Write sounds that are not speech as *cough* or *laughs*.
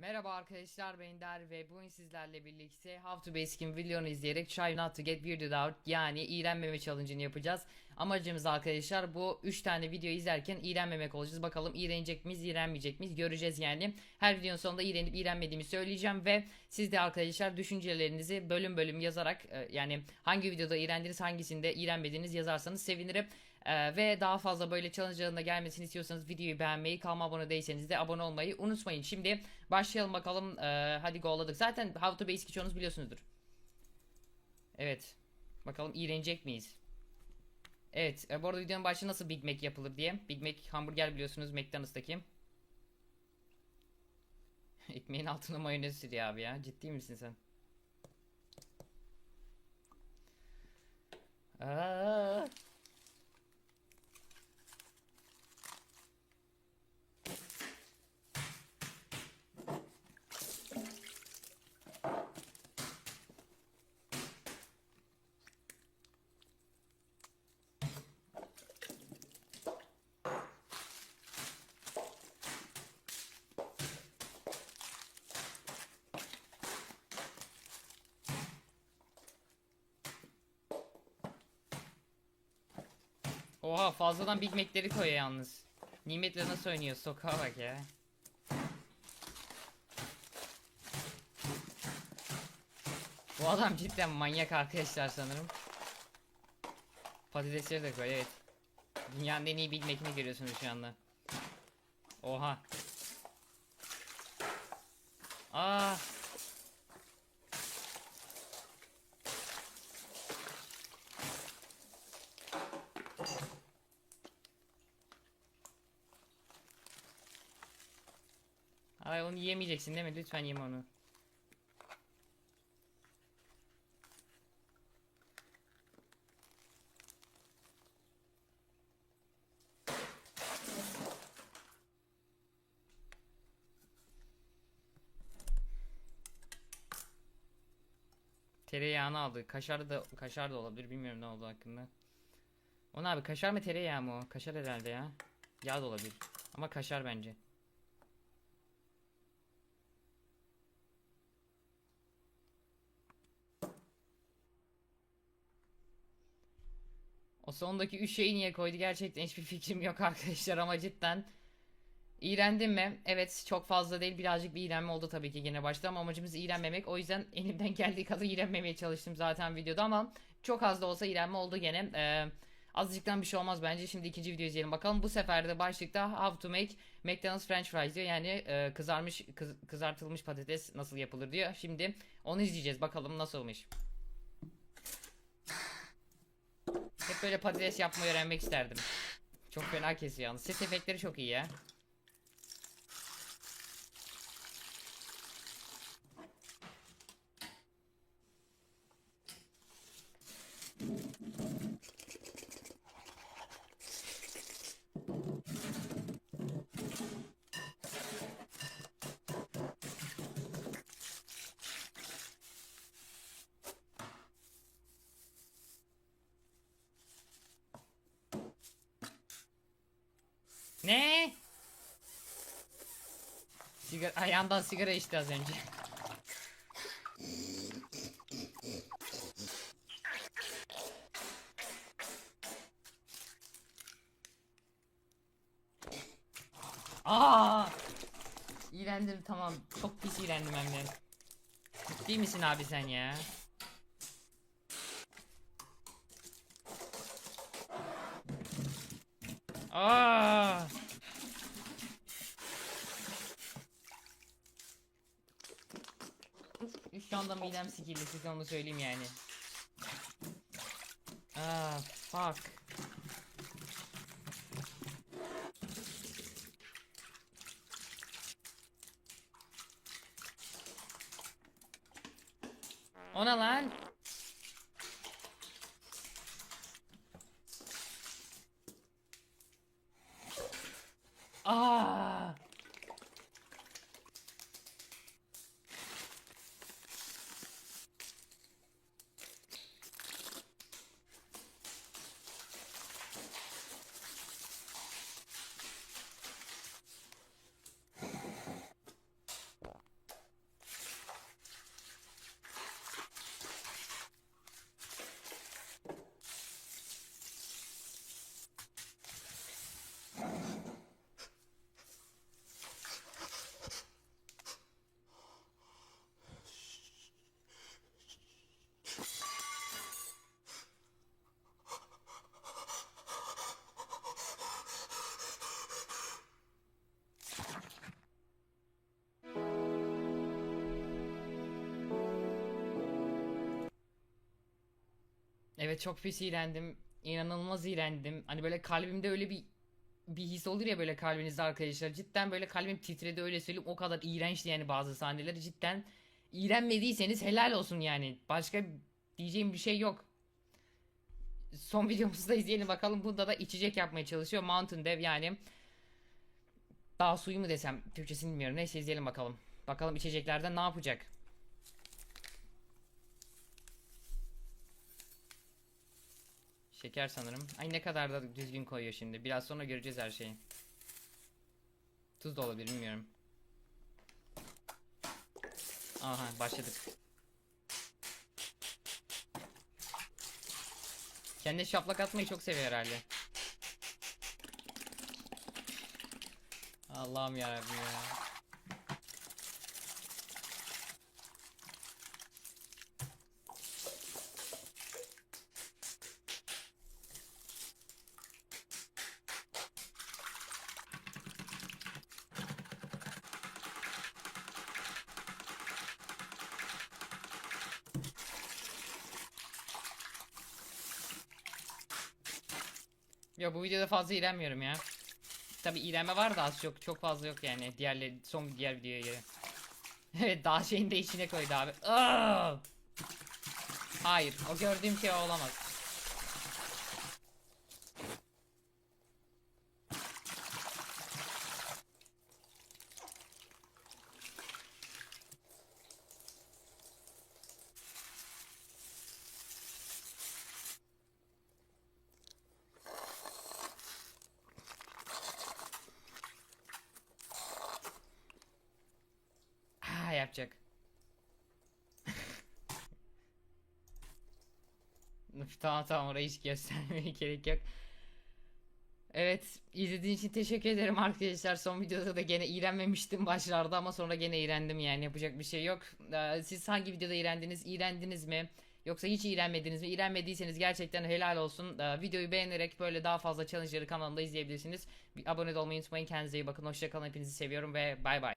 Merhaba arkadaşlar ben Der ve bugün sizlerle birlikte How to Basic'in videonu izleyerek Try Not to Get Weirded Out yani iğrenmeme challenge'ını yapacağız. Amacımız arkadaşlar bu 3 tane video izlerken iğrenmemek olacağız. Bakalım iğrenecek miyiz iğrenmeyecek miyiz göreceğiz yani. Her videonun sonunda iğrenip iğrenmediğimi söyleyeceğim ve siz de arkadaşlar düşüncelerinizi bölüm bölüm yazarak e, yani hangi videoda iğrendiniz hangisinde iğrenmediğiniz yazarsanız sevinirim. Ee, ve daha fazla böyle challenge'larında gelmesini istiyorsanız videoyu beğenmeyi, kanalıma abone değilseniz de abone olmayı unutmayın. Şimdi başlayalım bakalım. Ee, hadi go'ladık. Zaten How to Basic çoğunuz biliyorsunuzdur. Evet. Bakalım iğrenecek miyiz? Evet. E, bu arada videonun başlığı nasıl Big Mac yapılır diye. Big Mac hamburger biliyorsunuz McDonald's'taki. *laughs* Ekmeğin altına mayonez sürüyor abi ya. Ciddi misin sen? Aa. Oha fazladan Big Mac'leri koyuyor yalnız. Nimetle nasıl oynuyor sokağa bak ya. Bu adam cidden manyak arkadaşlar sanırım. Patatesleri de koy evet. Dünyanın en iyi Big Mac'ini görüyorsunuz şu anda. Oha. Aa. Ay onu yemeyeceksin değil mi? Lütfen yeme onu. Tereyağını aldı. Kaşar da kaşar da olabilir. Bilmiyorum ne oldu hakkında. O ne abi? Kaşar mı tereyağı mı o? Kaşar herhalde ya. Yağ da olabilir. Ama kaşar bence. O sondaki 3 şeyi niye koydu gerçekten hiçbir fikrim yok arkadaşlar ama cidden İğrendim mi? Evet çok fazla değil birazcık bir iğrenme oldu tabii ki yine başta ama amacımız iğrenmemek. O yüzden elimden geldiği kadar iğrenmemeye çalıştım zaten videoda ama çok az da olsa iğrenme oldu gene. Ee, azıcıktan bir şey olmaz bence. Şimdi ikinci video izleyelim bakalım. Bu sefer de başlıkta how to make McDonald's french fries diyor. Yani e, kızarmış kız- kızartılmış patates nasıl yapılır diyor. Şimdi onu izleyeceğiz bakalım nasılmış. Böyle patates yapmayı öğrenmek isterdim. Çok fena kesiyor yalnız. Ses efektleri çok iyi ya. Ne? Sigara ayağından sigara içti az önce. Aa! İğrendim tamam. Çok pis iğrendim hem de. Ciddi misin abi sen ya? Aa! Şu anda midem sikildi size onu söyleyeyim yani. Ah fuck. Ona lan. Aa! Evet çok pis iğrendim. İnanılmaz iğrendim. Hani böyle kalbimde öyle bir bir his olur ya böyle kalbinizde arkadaşlar. Cidden böyle kalbim titredi öyle söyleyeyim. O kadar iğrençti yani bazı sahneler. Cidden iğrenmediyseniz helal olsun yani. Başka diyeceğim bir şey yok. Son *laughs* videomuzu da izleyelim bakalım. Bunda da içecek yapmaya çalışıyor. Mountain Dew yani. Dağ suyu mu desem Türkçesini bilmiyorum. Neyse izleyelim bakalım. Bakalım içeceklerden ne yapacak. Şeker sanırım. Ay ne kadar da düzgün koyuyor şimdi. Biraz sonra göreceğiz her şeyi. Tuz da olabilir bilmiyorum. Aha başladık. Kendi şaplak atmayı çok seviyor herhalde. Allah'ım yarabbim ya. Ya bu videoda fazla iğrenmiyorum ya. Tabi iğrenme var da az çok çok fazla yok yani diğerleri son diğer videoya göre. *laughs* evet daha şeyini de içine koydu abi. Hayır o gördüğüm şey olamaz. Yapacak. *laughs* Tamam tamam orayı hiç göstermeye *laughs* gerek yok. Evet izlediğiniz için teşekkür ederim arkadaşlar. Son videoda da gene iğrenmemiştim başlarda ama sonra gene iğrendim yani yapacak bir şey yok. Ee, Siz hangi videoda iğrendiniz? İğrendiniz mi? Yoksa hiç iğrenmediniz mi? İğrenmediyseniz gerçekten helal olsun. Ee, Videoyu beğenerek böyle daha fazla challenge'ları kanalımda izleyebilirsiniz. Abone olmayı unutmayın. Kendinize iyi bakın. Hoşçakalın. Hepinizi seviyorum ve bay bay.